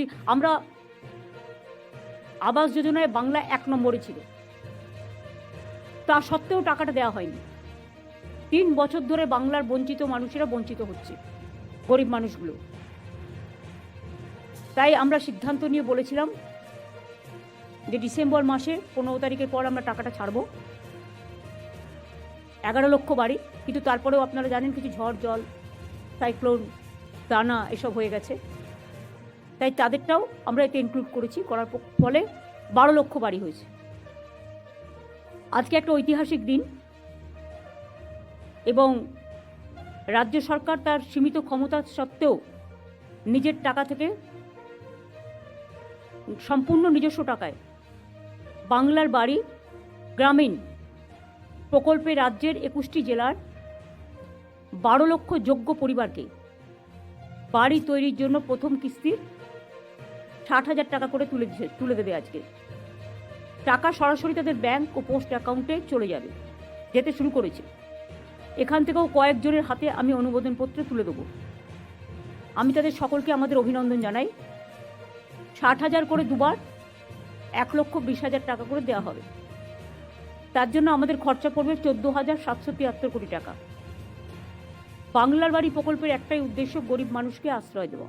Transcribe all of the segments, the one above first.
কি আমরা আবাস যোজনায় বাংলা এক নম্বরে ছিল। তা সত্ত্বেও টাকাটা দেওয়া হয়নি। তিন বছর ধরে বাংলার বঞ্চিত মানুষেরা বঞ্চিত হচ্ছে, গরিব মানুষগুলো। তাই আমরা সিদ্ধান্ত নিয়ে বলেছিলাম যে ডিসেম্বর মাসে পনেরো তারিখের পর আমরা টাকাটা ছাড়বো। এগারো লক্ষ বাড়ি, কিন্তু তারপরেও আপনারা জানেন কিছু ঝড় জল, সাইক্লোন, দানা, এসব হয়ে গেছে। তাই তাদেরটাও আমরা এতে ইনক্লুড করেছি, করার ফলে বারো লক্ষ বাড়ি হয়েছে। আজকে একটা ঐতিহাসিক দিন এবং রাজ্য সরকার তার সীমিত ক্ষমতা সত্ত্বেও নিজের টাকা থেকে সম্পূর্ণ নিজস্ব টাকায় বাংলার বাড়ি গ্রামীণ প্রকল্পে রাজ্যের একুশটি জেলার বারো লক্ষ যোগ্য পরিবারকে বাড়ি তৈরির জন্য প্রথম কিস্তির ষাট হাজার টাকা করে তুলে দিছে তুলে দেবে আজকে। টাকা সরাসরি তাদের ব্যাংক ও পোস্ট অ্যাকাউন্টে চলে যাবে, যেতে শুরু করেছে। এখান থেকেও কয়েকজনের হাতে আমি অনুমোদনপত্র তুলে দেবো। আমি তাদের সকলকে আমাদের অভিনন্দন জানাই। ষাট হাজার করে দুবার এক লক্ষ বিশ হাজার টাকা করে দেওয়া হবে। তার জন্য আমাদের খরচা পড়বে চোদ্দ হাজার সাতশো তিয়াত্তর কোটি টাকা। বাংলার বাড়ি প্রকল্পের একটাই উদ্দেশ্য গরিব মানুষকে আশ্রয় দেওয়া।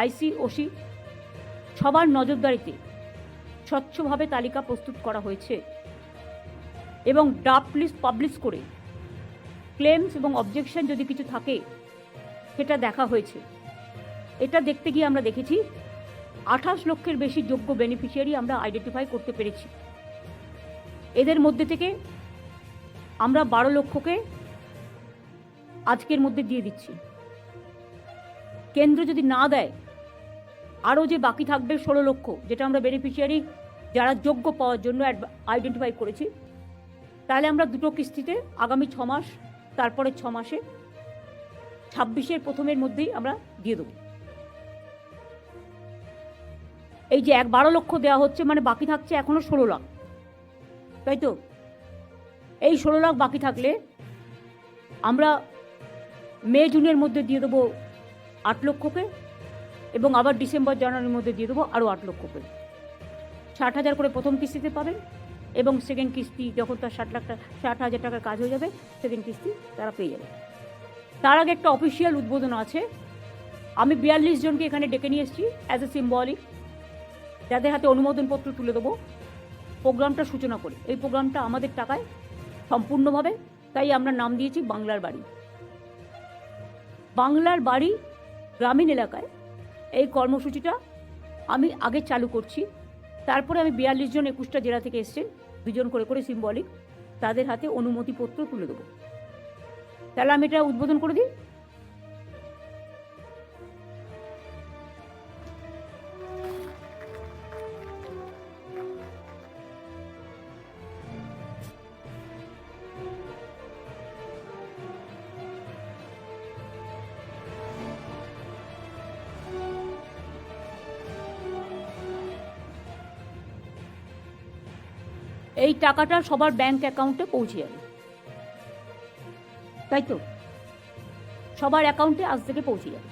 IC, OC সবার নজরদারিতে স্বচ্ছভাবে তালিকা প্রস্তুত করা হয়েছে এবং ড্রাফট লিস্ট পাবলিশ করে ক্লেমস এবং অবজেকশন যদি কিছু থাকে, সেটা দেখা হয়েছে। এটা দেখতে গিয়ে আমরা দেখেছি, আঠাশ লক্ষের বেশি যোগ্য বেনিফিশিয়ারি আমরা আইডেন্টিফাই করতে পেরেছি। এদের মধ্যে থেকে আমরা বারো লক্ষকে আজকের মধ্যে দিয়ে দিচ্ছি। কেন্দ্র যদি না দেয়, আরও যে বাকি থাকবে ষোলো লক্ষ, যেটা আমরা বেনিফিশিয়ারি যারা যোগ্য পাওয়ার জন্য আইডেন্টিফাই করেছি, তাহলে আমরা দুটো কিস্তিতে আগামী ছ মাস, তারপরে ছ মাসে ছাব্বিশের প্রথমের মধ্যেই আমরা দিয়ে দেবো। এই যে এক বারো লক্ষ দেওয়া হচ্ছে মানে বাকি থাকছে এখনও ষোলো লাখ। তাই তো? এই ষোলো লাখ বাকি থাকলে আমরা মে, জুনের মধ্যে দিয়ে দেবো আট লক্ষকে, এবং আবার ডিসেম্বর, জানুয়ারির মধ্যে দিয়ে দেবো আরও আট লক্ষকে। ষাট হাজার করে প্রথম কিস্তিতে পাবেন, এবং সেকেন্ড কিস্তি যখন তার ষাট লাখ টাকা ষাট হাজার টাকার কাজ হয়ে যাবে সেকেন্ড কিস্তি তারা পেয়ে যাবে তার আগে একটা অফিসিয়াল উদ্বোধন আছে। আমি বিয়াল্লিশ জনকে এখানে ডেকে নিয়ে এসেছি অ্যাজ এ সিম্বলিক যাদের হাতে অনুমোদনপত্র তুলে দেবো। প্রোগ্রামটা সূচনা করে। এই প্রোগ্রামটা আমাদের টাকায় সম্পূর্ণভাবে, তাই আমরা নাম দিয়েছি বাংলার বাড়ি। বাংলার বাড়ি গ্রামীণ এলাকায় এই কর্মসূচিটা আমি আগে চালু করছি। তারপরে আমি বিয়াল্লিশ জন একুশটা জেলা থেকে এসছেন, দুজন করে করে সিম্বলিক তাদের হাতে অনুমতিপত্র তুলে দেবো। তাহলে আমি এটা উদ্বোধন করে দিই? এই টাকাটা সবার ব্যাংক অ্যাকাউন্টে পৌঁছে যাবে তাই তো? সবার অ্যাকাউন্টে আজ থেকে পৌঁছে যাবে